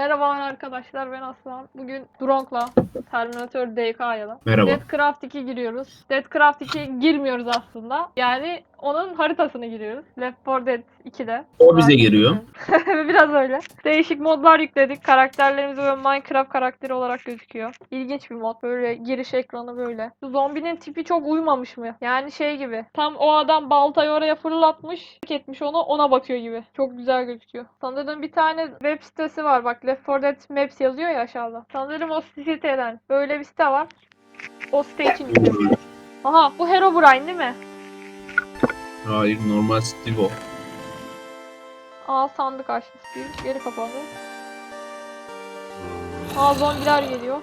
Merhaba arkadaşlar ben Aslan. Bugün Dronk'la Terminator DK'ya Merhaba. Deathcraft 2 giriyoruz. Deathcraft 2 girmiyoruz aslında. Yani onun haritasını giriyoruz. Left 4 Dead 2'de. O bize giriyor. Biraz öyle. Değişik modlar yükledik. Karakterlerimiz böyle Minecraft karakteri olarak gözüküyor. İlginç bir mod. Böyle giriş ekranı böyle. Şu zombinin tipi çok uymamış mı? Yani şey gibi. Tam o adam baltayı oraya fırlatmış. etmiş onu ona bakıyor gibi. Çok güzel gözüküyor. Sanırım bir tane web sitesi var. Bak Left 4 Dead Maps yazıyor ya aşağıda. Sanırım o siteden. Böyle bir site var. O site için. Aha bu Herobrine değil mi? Hayır normal Steve o. Aa sandık açmış değil. Geri kapandı. Aa zombiler geliyor.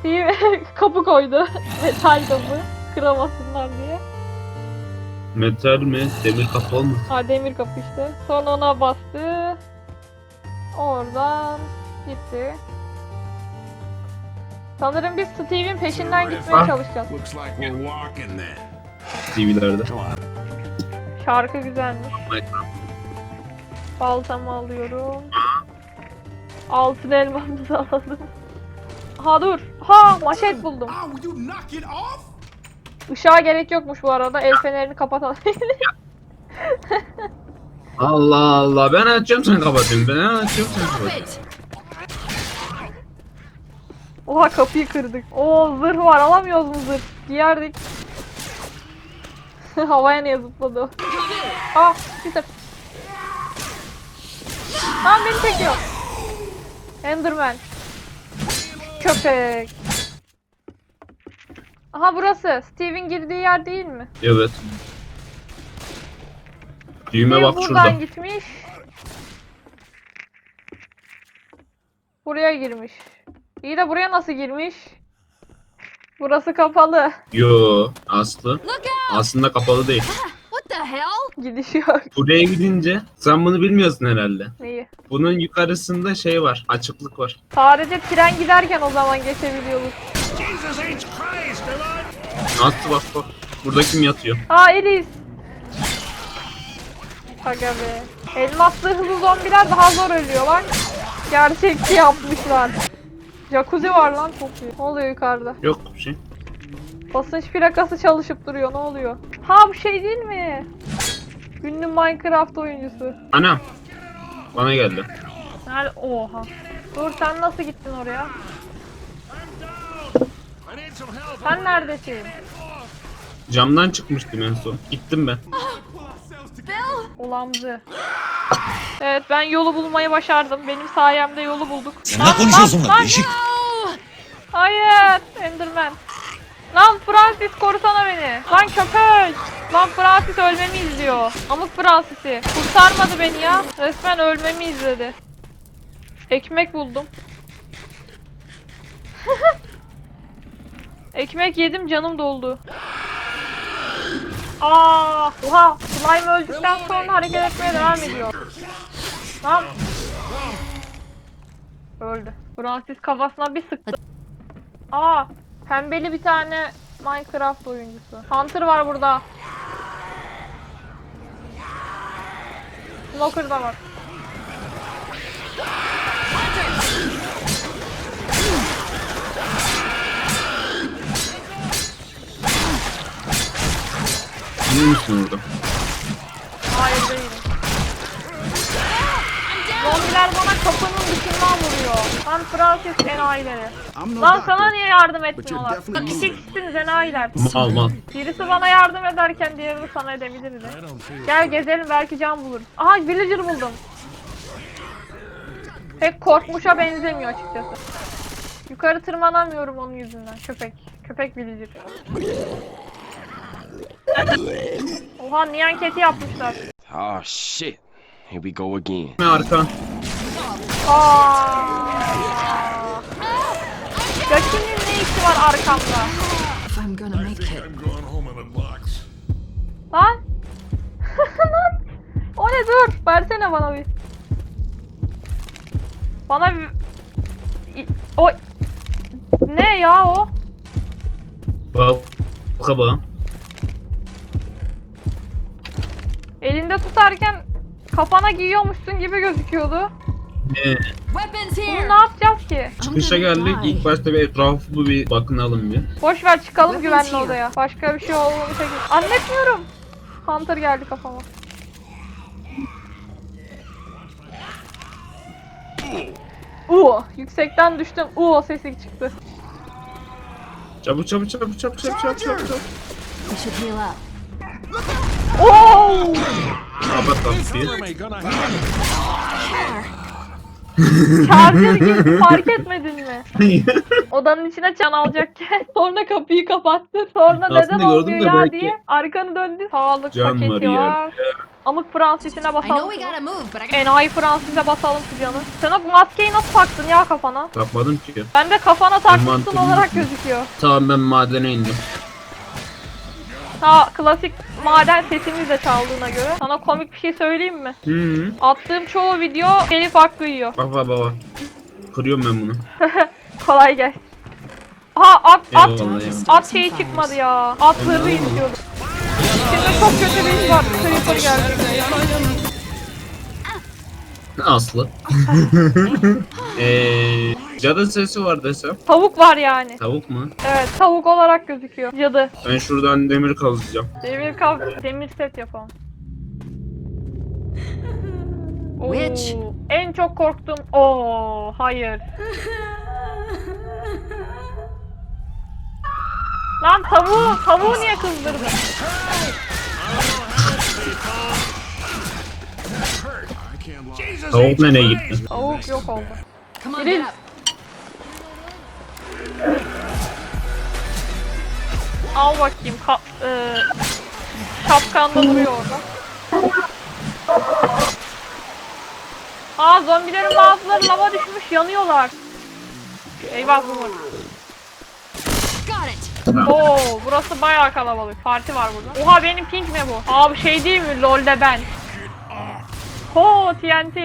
Steve kapı koydu. Metal kapı. Kıramasınlar diye. Metal mi? Demir kapalı mı? Ha demir kapı işte. Sonra ona bastı. Oradan gitti. Sanırım biz Steve'in peşinden gitmeye çalışacağız. TV'lerde. Şarkı güzelmiş. Baltamı alıyorum. Altın elmamı da aldım. Ha dur. Ha maşet buldum. Işığa gerek yokmuş bu arada. El fenerini kapatalım. Allah Allah ben açıyorum sen kapatıyorsun. Ben açıyorum sen kapatıyorsun. Oha kapıyı kırdık. Oo zırh var. Alamıyoruz mu zırh? Giyerdik. Havaya niye zıpladı? Ah Peter. Lan beni çekiyor. Enderman. Köpek. Aha burası. Steve'in girdiği yer değil mi? Evet. Düğme Steve bak buradan şurada. gitmiş. Buraya girmiş. İyi de buraya nasıl girmiş? Burası kapalı. Yo Aslı. Aslında kapalı değil. What the hell? Gidiş yok. Buraya gidince sen bunu bilmiyorsun herhalde. Neyi? Bunun yukarısında şey var. Açıklık var. Sadece tren giderken o zaman geçebiliyoruz. Jesus H. Christ! Aslı bak bak. Burada kim yatıyor? Aa Elis. Aga be. Elmas zırhlı zombiler daha zor ölüyor lan. Gerçekçi yapmışlar. Jacuzzi var lan çok iyi. Ne oluyor yukarıda? Yok bir şey. Basınç plakası çalışıp duruyor. Ne oluyor? Ha bu şey değil mi? Ünlü Minecraft oyuncusu. Anam. Bana geldi. Nerede? Oha. Dur sen nasıl gittin oraya? Sen neredesin? Camdan çıkmıştım en son. Gittim ben. Ulamcı. Evet ben yolu bulmayı başardım. Benim sayemde yolu bulduk. Sen ne konuşuyorsun lan değişik? Hayır Enderman. Lan Francis korusana beni. Lan köpek. Lan Francis ölmemi izliyor. Amık Francis'i. Kurtarmadı beni ya. Resmen ölmemi izledi. Ekmek buldum. Ekmek yedim canım doldu. Aa, oha, slime öldükten sonra hareket etmeye devam ediyor. Lan. Öldü. Francis kafasına bir sıktı. Aa, pembeli bir tane Minecraft oyuncusu. Hunter var burada. Smoker da var. İyi misin orada? Hayır değilim. Zombiler bana kapının dışından vuruyor. Lan Francis enayileri. Lan sana niye yardım etmiyorlar? kişisiniz enayiler. Mal mal. Birisi bana yardım ederken diğerini sana edebilirdi. Gel gezelim belki can buluruz. Aha villager buldum. Pek korkmuşa benzemiyor açıkçası. Yukarı tırmanamıyorum onun yüzünden. Köpek. Köpek villager. Oha neon keti yapmışlar. Oh shit. Here we go again. Ve arkan. Aa. Gaki'nin ne işi var arkamda? I'm gonna make it. I'm going home in a box. Lan. Lan. O ne dur. Versene bana bir. Bana bir... O... Ne ya o? Bak. Kaba. Elinde tutarken kafana giyiyormuşsun gibi gözüküyordu. Ee, Bunu ne yapacağız ki? çıkışa geldik. İlk başta bir etrafı bir bakınalım bir. Boş ver çıkalım Weapons güvenli odaya. Başka bir şey olmamışa gibi. Anlatmıyorum. Hunter geldi kafama. Uuu yüksekten düştüm. Uuu sesi çıktı. Çabuk çabuk çabuk çabuk çabuk çabuk çabuk. çabuk. We should heal up. Oo! Kapat have Charger girdi fark etmedin mi? Odanın içine çan alacakken sonra kapıyı kapattı. Sonra Aslında neden gördüm olmuyor de ya belki- diye arkanı döndü. Sağlık Can var paketi var. Amık Fransız'ine I know basalım. we gotta move, but I got Enayi Fransız'a basalım şu canı. Sen o maskeyi nasıl taktın ya kafana? Takmadım ki. Ben de kafana takmışsın mantığım- olarak gözüküyor. Tamam ben madene indim. Ha klasik maden sesimiz de çaldığına göre. Sana komik bir şey söyleyeyim mi? Hı hı. Attığım çoğu video telif hakkı yiyor. Bak bak bak. Kırıyorum ben bunu. Kolay gelsin. Ha at at Eyvallah ya. at şeyi çıkmadı ya. At hırrı istiyordum. Şimdi çok kötü bir iş var. Creeper geldi. Aslı. Eee cadı sesi var desem. Tavuk var yani. Tavuk mu? Evet tavuk olarak gözüküyor. Cadı. Ben şuradan demir kazacağım. Demir kav demir set yapalım. Oo, Witch. En çok korktuğum Oo hayır. Lan tavuğu, tavuğu niye kızdırdın? Tavuk nereye gitti? Tavuk yok oldu. Come on. Al bakayım. Ka e şapkanda duruyor orada. Aa zombilerin bazıları lava düşmüş yanıyorlar. Eyvah it. Oo burası bayağı kalabalık. Parti var burada. Oha benim pink ne bu? Abi şey değil mi LoL'de ben. Ho TNT.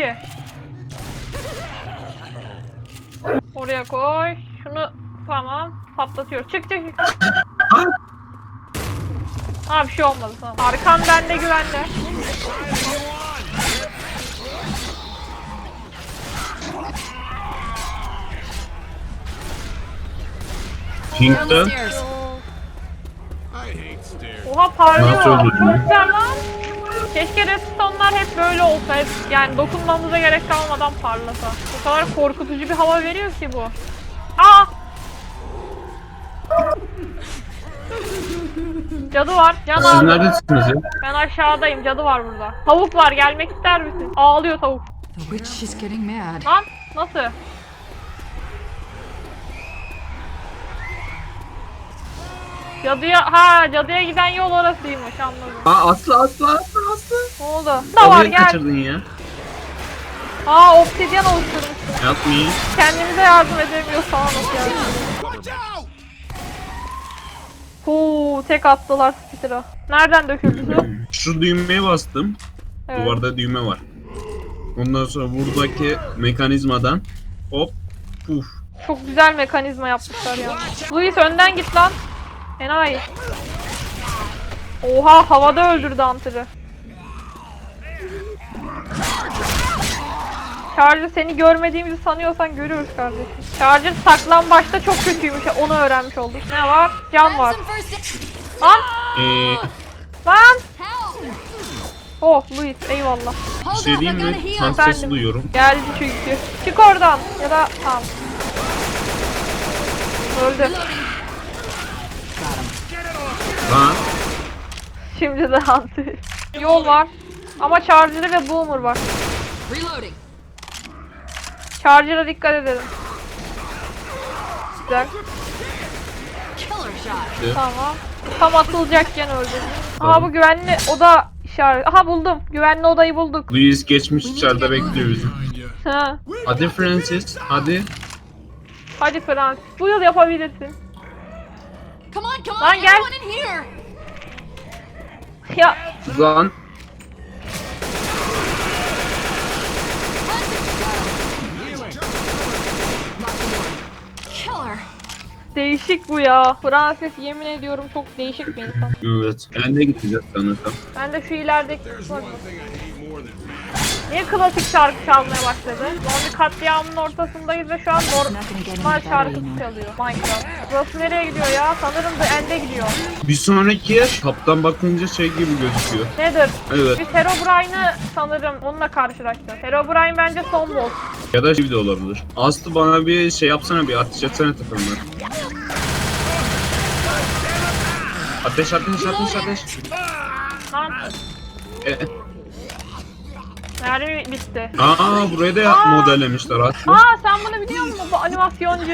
Oraya koy. Şunu tamam patlatıyoruz. Çık çık çık. Ha bir şey olmadı tamam. Arkan bende güvende. Pink'ten. Oha parlıyor. Çok ya? güzel lan. Keşke redstone'lar hep böyle olsa. Hep, yani dokunmamıza gerek kalmadan parlasa. O kadar korkutucu bir hava veriyor ki bu. Aa! Cadı var. Can siz aldı. neredesiniz ya? Ben aşağıdayım. Cadı var burada. Tavuk var. Gelmek ister misin? Ağlıyor tavuk. The witch is getting mad. Lan nasıl? Cadıya ha cadıya giden yol orasıymış anladım. Aa atla atla atla atla. Ne oldu? Da var Orayı gel. kaçırdın ya. Aa obsidyen oluşturmuşsun. Yapmayın. Kendimize yardım edemiyor sana nasıl Huu tek attılar Spitter'a. Nereden döküldü? Şu düğmeye bastım. Evet. Duvarda düğme var. Ondan sonra buradaki mekanizmadan hop puf. Çok güzel mekanizma yapmışlar ya. Luis önden git lan. Enayi. Oha havada öldürdü Hunter'ı. Charger seni görmediğimizi sanıyorsan görüyoruz kardeşim. Charger saklan başta çok kötüymüş. Onu öğrenmiş olduk. Ne var? Can var. Lan! Ee, Lan! Oh Luis eyvallah. bir şey diyeyim mi? Efendim? sesi duyuyorum. Geldi çünkü. Çık oradan. Ya da tamam. Öldü. Lan Şimdi de Hunter. Yol var. Ama Charger'ı ve Boomer var. Reloading. Charger'a dikkat edelim. Güzel. Killer shot. Tamam. Tam atılacakken öldü. Aha Tamam. bu güvenli oda işaret. Aha buldum. Güvenli odayı bulduk. Luis geçmiş içeride bekliyor bizi. Ha. Hadi Francis hadi. Hadi Francis. Bu yıl yapabilirsin. Come on, come on, Lan gel. everyone in here. Ya Lan değişik bu ya. Francis yemin ediyorum çok değişik bir insan. evet. Ben de gideceğiz sanırsam. Ben de şu ilerideki... Niye klasik şarkı çalmaya başladı? Zombi katliamının ortasındayız ve şu an normal şarkı çalıyor Minecraft. Burası nereye gidiyor ya? Sanırım The End'e gidiyor. Bir sonraki yer kaptan bakınca şey gibi gözüküyor. Nedir? Evet. Biz Herobrine'ı sanırım onunla karşılaştık. Herobrine bence son boss. Ya da şey de olabilir. Aslı bana bir şey yapsana bir ateş etsene tepemden. Ateş ateş ateş ateş. Lan E, mermi bitti. aa burayı da Aa! modellemişler Aslı. Aa sen bunu biliyor musun? Bu animasyoncu.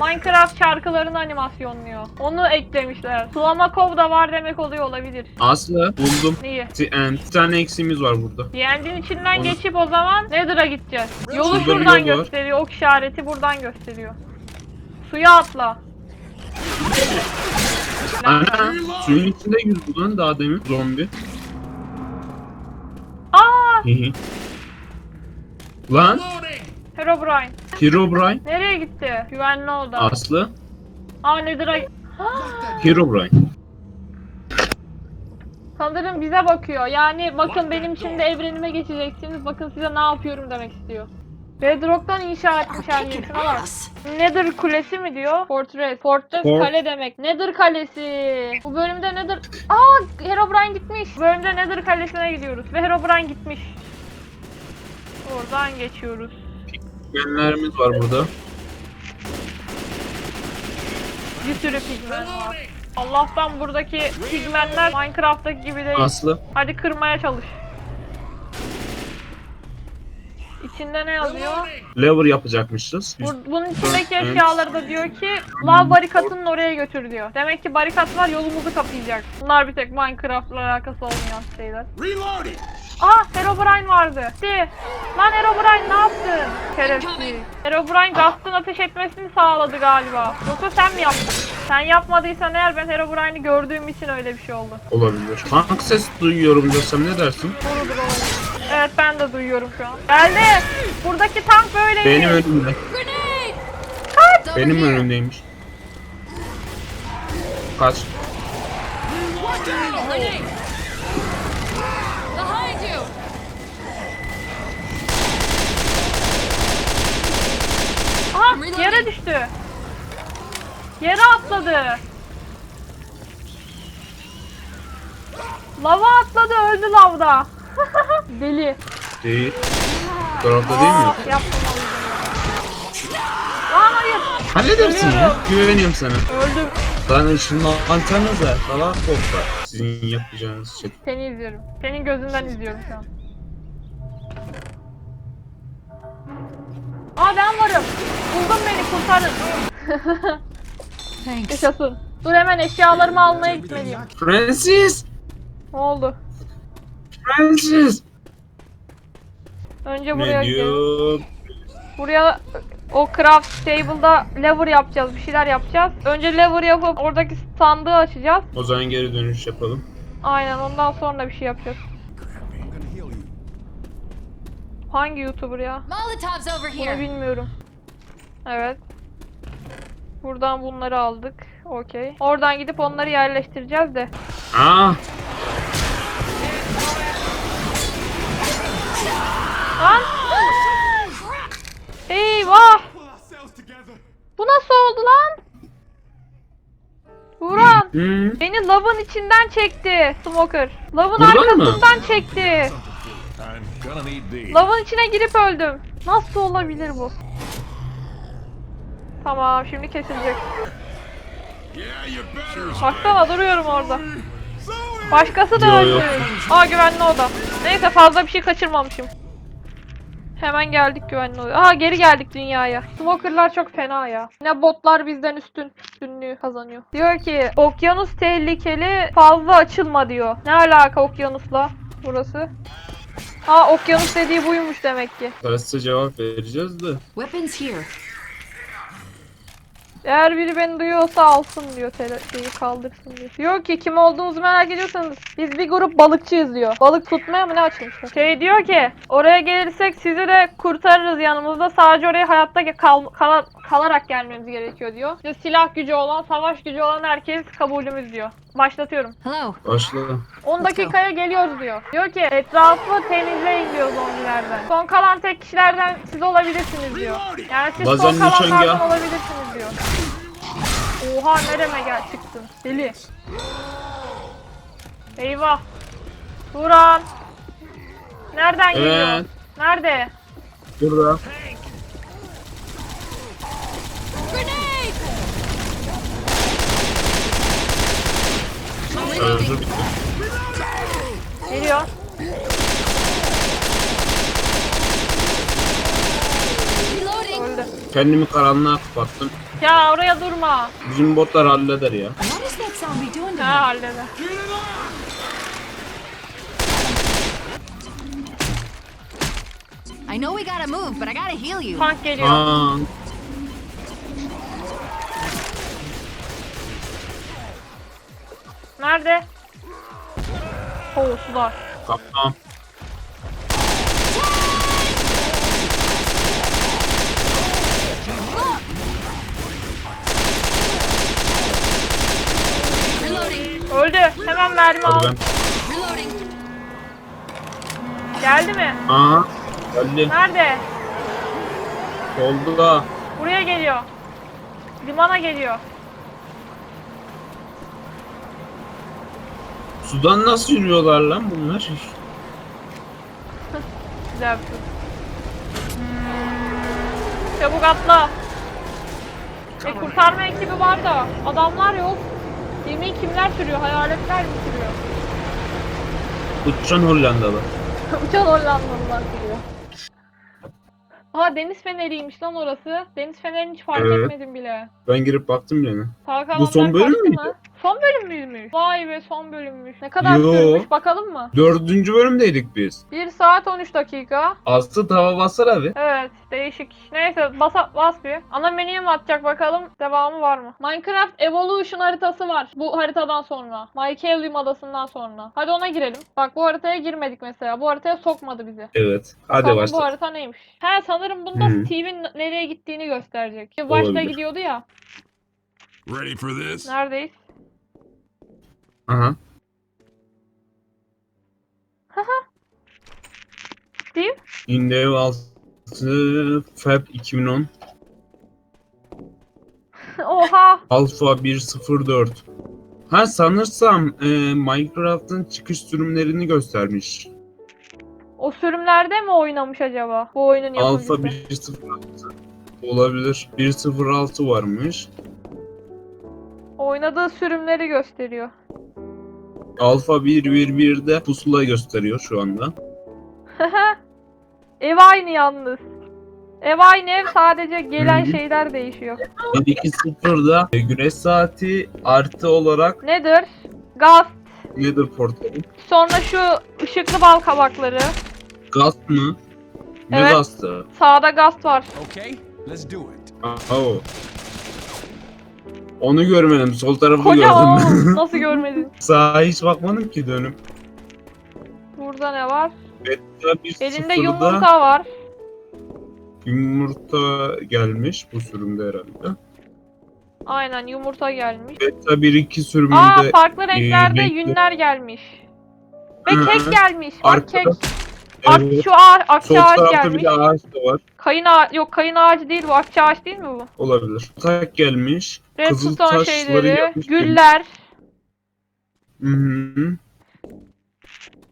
Minecraft şarkılarını animasyonluyor. Onu eklemişler. Slamakov da var demek oluyor olabilir. Aslı buldum. Neyi? The End. Bir tane eksiğimiz var burada. Diğendin içinden Onu- geçip o zaman Nether'a gideceğiz. Yolu Şurada bir şuradan yol var. gösteriyor. Ok işareti buradan gösteriyor. Suya atla. Ana suyun içinde yüzdü lan daha demin zombi. Hı hı. lan! Herobrine. Herobrine. Nereye gitti? Güvenli oda. Aslı Aa Nether'a... Herobrine. Sanırım bize bakıyor. Yani bakın benim şimdi evrenime geçeceksiniz. Bakın size ne yapıyorum demek istiyor. Bedrock'tan inşa etmiş her yeri. Şuna bak. Nether kulesi mi diyor? Fortress. Fortress Fort- kale demek. Nether kalesi. Bu bölümde Nether... Aa Herobrine gitmiş. Bu bölümde Nether kalesine gidiyoruz. Ve Herobrine gitmiş. Oradan geçiyoruz. Genlerimiz var burada. Bir sürü pigmen var. Allah'tan buradaki pigmenler Minecraft'taki gibi değil. Aslı Hadi kırmaya çalış. İçinde ne yazıyor? lever yapacakmışız. Bur- bunun içindeki Evet. eşyaları da diyor ki lav barikatının oraya götür diyor. Demek ki barikatlar yolumuzu kapayacak. Bunlar bir tek Minecraft'la alakası olmayan şeyler. Reloading! Aa Herobrine vardı. Di. Lan Herobrine ne yaptın? Şerefsiz. Herobrine Gast'ın ateş etmesini sağladı galiba. Yoksa sen mi yaptın? Sen yapmadıysan eğer ben Herobrine'i gördüğüm için öyle bir şey oldu. Olabilir. Tank ses duyuyorum desem ne dersin? Doğrudur olabilir. Evet ben de duyuyorum şu an. Geldi. Buradaki tank böyle. Benim önümde. Over Benim önümdeymiş. Kaç. Grenade! Behind you! Aha yere düştü. Yere atladı. Lava atladı öldü lavda. Deli. Değil. Bu tarafta değil mi? Yapmamalıydım. Lan hayır. Halledersin ya. Güveniyorum sana. Öldüm. Lan ışınla antennize. Salak koklar. Sizin yapacağınız şey. Seni izliyorum. Senin gözünden izliyorum şu an. Aa ben varım. Buldun beni kurtarın. Thanks. Yaşasın. Dur hemen eşyalarımı almaya gitmeliyim. Francis! Ne oldu? Francis! Önce buraya gidelim. Buraya o craft table'da lever yapacağız. Bir şeyler yapacağız. Önce lever yapıp oradaki sandığı açacağız. O zaman geri dönüş yapalım. Aynen ondan sonra bir şey yapacağız. Hangi YouTuber ya? Molotov's over Bunu here. bilmiyorum. Evet. Buradan bunları aldık. Okey. Oradan gidip onları yerleştireceğiz de. Aa! Lan! Eyvah! Bu nasıl oldu lan? Buran! Beni lavın içinden çekti Smoker. Lavın Buradan mı? arkasından çekti. Need these. Lavın içine girip öldüm. Nasıl olabilir bu? Tamam şimdi kesilecek. Baksana duruyorum orada. Başkası da öldü. Aa güvenli oda. Neyse fazla bir şey kaçırmamışım. Hemen geldik güvenli odaya. Aa geri geldik dünyaya. Smoker'lar çok fena ya. Yine botlar bizden üstün. Üstünlüğü kazanıyor. Diyor ki okyanus tehlikeli fazla açılma diyor. Ne alaka okyanusla burası? Aa okyanus dediği buymuş demek ki. Parası cevap vereceğiz de. Weapons here. Eğer biri beni duyuyorsa alsın diyor tele şeyi kaldırsın diyor. Diyor ki kim olduğumuzu merak ediyorsanız biz bir grup balıkçıyız diyor. Balık tutmaya mı ne açmışlar? Şey diyor ki oraya gelirsek sizi de kurtarırız yanımızda sadece oraya hayatta kal, kal- kalarak gelmemiz gerekiyor diyor. İşte silah gücü olan, savaş gücü olan herkes kabulümüz diyor. Başlatıyorum. Hello. Başla. 10 dakikaya geliyoruz diyor. Diyor ki etrafı temizleyin diyor zombilerden. Son kalan tek kişilerden siz olabilirsiniz diyor. Yani siz son Bazen kalanlardan nişanga. olabilirsiniz diyor. Oha nereme gel çıktın. Deli. Eyvah. Turan. Nereden geliyor? Evet. Nerede? Burada. Şarjı bitti. Geliyor. Öldü. Kendimi karanlığa kapattım. Ya oraya durma. Bizim botlar halleder ya. What is that zombie doing to me? Ha halleder. I know we gotta move, but I gotta heal you. Tank geliyor. Aa, Nerede? Oo sular. Reloading. Öldü. Hemen mermi Hadi al. ben. Geldi mi? Aa, geldi. Nerede? Oldu da. Buraya geliyor. Limana geliyor. Sudan nasıl yürüyorlar lan bunlar? Güzel bir şey. Çabuk atla. E kurtarma ekibi var da adamlar yok. Gemiyi kimler sürüyor? Hayaletler mi sürüyor? Uçan Hollandalı. Uçan Hollandalılar sürüyor. Aa deniz feneriymiş lan orası. Deniz fenerini hiç fark Evet. etmedim bile. Ben girip baktım yani. Bu son bölüm kaçtı müydü? mı? Son bölüm müymüş? Vay be son bölümmüş. Ne kadar Yo. sürmüş bakalım mı? Dördüncü bölümdeydik biz. 1 saat 13 dakika. Aslı tava basar abi. Evet değişik. Neyse bas, bas bir. Ana menüye mi atacak bakalım devamı var mı? Minecraft Evolution haritası var bu haritadan sonra. Mycelium adasından sonra. Hadi ona girelim. Bak bu haritaya girmedik mesela. Bu haritaya sokmadı bizi. Evet. Hadi Bakalım bu başla. harita neymiş? He sanırım bunda Hı. Steve'in nereye gittiğini gösterecek. Başta Olabilir. gidiyordu ya. Ready for this? Neredeyiz? Aha. Steve? Indev 6 Feb 2010 Oha! Alpha 104 Ha sanırsam e, Minecraft'ın çıkış sürümlerini göstermiş. O sürümlerde mi oynamış acaba? Bu oyunun yapımcısı. Alpha 106 olabilir. 106 varmış. Oynadığı sürümleri gösteriyor. Alpha 111'de pusula gösteriyor şu anda. ev aynı yalnız. Ev aynı ev sadece gelen şeyler değişiyor. 120'da e, güneş saati artı olarak Nedir? Gaz. Nether portalı. Sonra şu ışıklı bal kabakları. Gaz mı? Ne Evet. gazdı? Sağda gaz var. Okay, let's do it. Aa, o. Onu görmedim. Sol tarafı Koca gördüm. oğlum nasıl görmedin? Sağa hiç bakmadım ki dönüp. Burada ne var? Beta bir Elinde sıfırda yumurta var. yumurta gelmiş bu sürümde herhalde. Aynen yumurta gelmiş. Beta 1-2 sürümünde Aa farklı renklerde renkli. yünler gelmiş. Ve Hı kek gelmiş. Bak Arkada- kek. Ak, evet, şu ağaç, sol akça ağaç tarafta gelmiş. bir de ağaç da var. Kayın ağacı, yok kayın ağacı değil bu akça ağaç değil mi bu? Olabilir. Tak gelmiş. Kızıl Redstone taşları şeyleri, yapmış. güller. Hı -hı.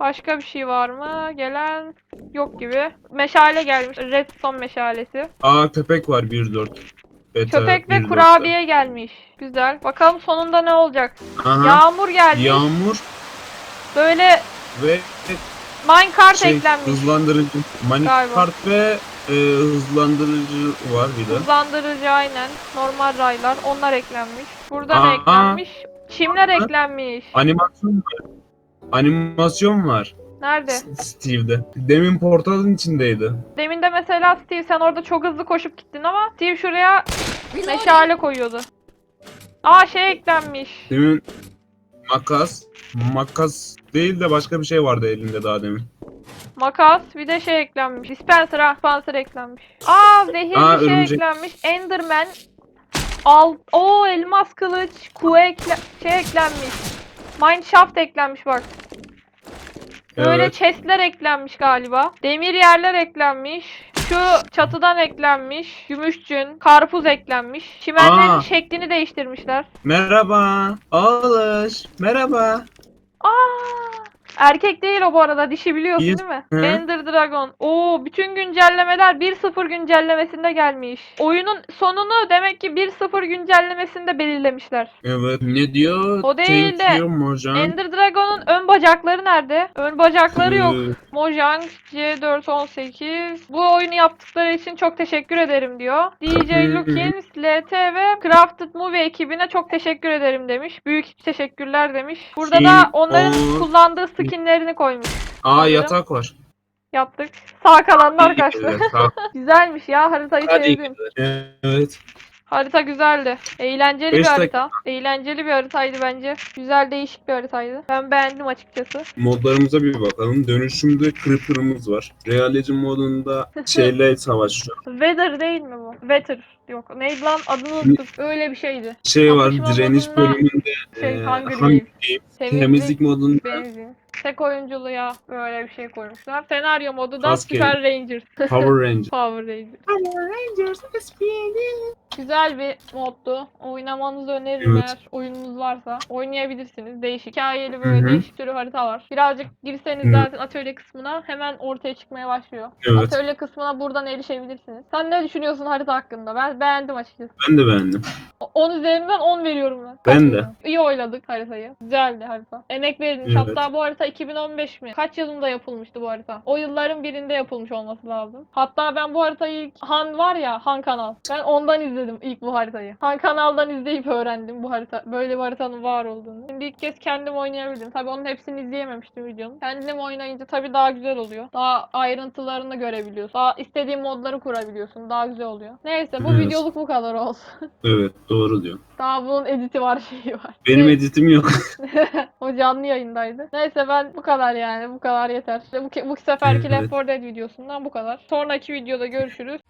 Başka bir şey var mı? Gelen yok gibi. Meşale gelmiş. Redstone meşalesi. Aa köpek var 1-4. Beta Köpek ve 1.4'te. kurabiye gelmiş. Güzel. Bakalım sonunda ne olacak? Aha. Yağmur gelmiş. Yağmur Böyle ve minecart şey, eklenmiş. hızlandırıcı. Minecraft ve e, hızlandırıcı var bir de. Hızlandırıcı aynen. Normal raylar. Onlar eklenmiş. Burada ne Aa. eklenmiş? Çimler eklenmiş. Animasyon var. Animasyon var. Nerede? S- Steve'de. Demin portalın içindeydi. Demin de mesela Steve sen orada çok hızlı koşup gittin ama Steve şuraya meşale koyuyordu. Aa şey eklenmiş. Demin makas, makas değil de başka bir şey vardı elinde daha demin. Makas bir de şey eklenmiş. Dispenser ha. Dispenser eklenmiş. Aa zehirli Aa, şey örümcek. eklenmiş. Enderman. Al o elmas kılıç. Kuğu ekle şey eklenmiş. Mineshaft eklenmiş bak. Böyle Evet. chestler eklenmiş galiba. Demir yerler eklenmiş. Şu çatıdan eklenmiş. Gümüşçün, karpuz eklenmiş. Çimenlerin Aa. şeklini değiştirmişler. Merhaba. Ağılış. Merhaba. Aa! Erkek değil o bu arada. Dişi biliyorsun Bir- değil mi? Hı. Ender Dragon. Oo, bütün güncellemeler 1.0 güncellemesinde gelmiş. Oyunun sonunu demek ki 1.0 güncellemesinde belirlemişler. Evet. Ne diyor? O değil Thank de you Mojang. Ender Dragon'un ön bacakları nerede? Ön bacakları yok. Ee, Mojang C418 bu oyunu yaptıkları için çok teşekkür ederim diyor. DJ. Lukins, LT ve Crafted Movie ekibine çok teşekkür ederim demiş. Büyük teşekkürler demiş. Burada Kim da onların o? kullandığı skinlerini koymuş. Aa yatak var. Yaptık. Sağ kalanlar kaçtı. Güzelmiş ya haritayı Hadi sevdim. Evet. Harita güzeldi. Eğlenceli Beş bir dak- harita. Eğlenceli bir haritaydı bence. Güzel değişik bir haritaydı. Ben beğendim açıkçası. Modlarımıza bir bakalım. Dönüşümde Creeper'ımız var. Realizm modunda şeyle savaşıyor. Weather değil mi bu? Weather. Yok. Neydi lan? Adını unuttum. Öyle bir şeydi. Şey var Kapışma direniş modunda bölümünde şey, e, Hunger Hunger Games. Temizlik modunda benzin. Tek oyunculuğa böyle bir şey koymuşlar. Senaryo modu da Maske. Super Rangers. Power Ranger. Power Rangers. Güzel bir moddu. Oynamanızı öneririm Evet. eğer oyununuz varsa. Oynayabilirsiniz. Değişik. Hikayeli böyle Hı hı. değişik türü harita var. Birazcık girseniz Hı. zaten atölye kısmına hemen ortaya çıkmaya başlıyor. Evet. Atölye kısmına buradan erişebilirsiniz. Sen ne düşünüyorsun harita hakkında? Ben beğendim açıkçası. Ben de beğendim. 10 üzerinden 10 veriyorum ben. Ben de. İyi oyladık haritayı. Güzeldi harita. Emek verilmiş. Evet. Hatta bu harita 2015 mi? Kaç yılında yapılmıştı bu harita? O yılların birinde yapılmış olması lazım. Hatta ben bu haritayı ilk Han var ya Han kanal. Ben ondan izledim ilk bu haritayı. Han kanaldan izleyip öğrendim bu harita. Böyle bir haritanın var olduğunu. Şimdi ilk kez kendim oynayabildim. Tabii onun hepsini izleyememiştim videonun. Kendim oynayınca tabii daha güzel oluyor. Daha ayrıntılarını görebiliyorsun. Daha istediğin modları kurabiliyorsun. Daha güzel oluyor. Neyse bu Evet. videoluk bu kadar olsun. Evet doğru diyor. Daha bunun editi var şeyi var. Benim editim yok. o canlı yayındaydı. Neyse ben bu kadar yani. Bu kadar yeter. Bu, bu seferki. Left 4 Dead videosundan bu kadar. Sonraki videoda görüşürüz.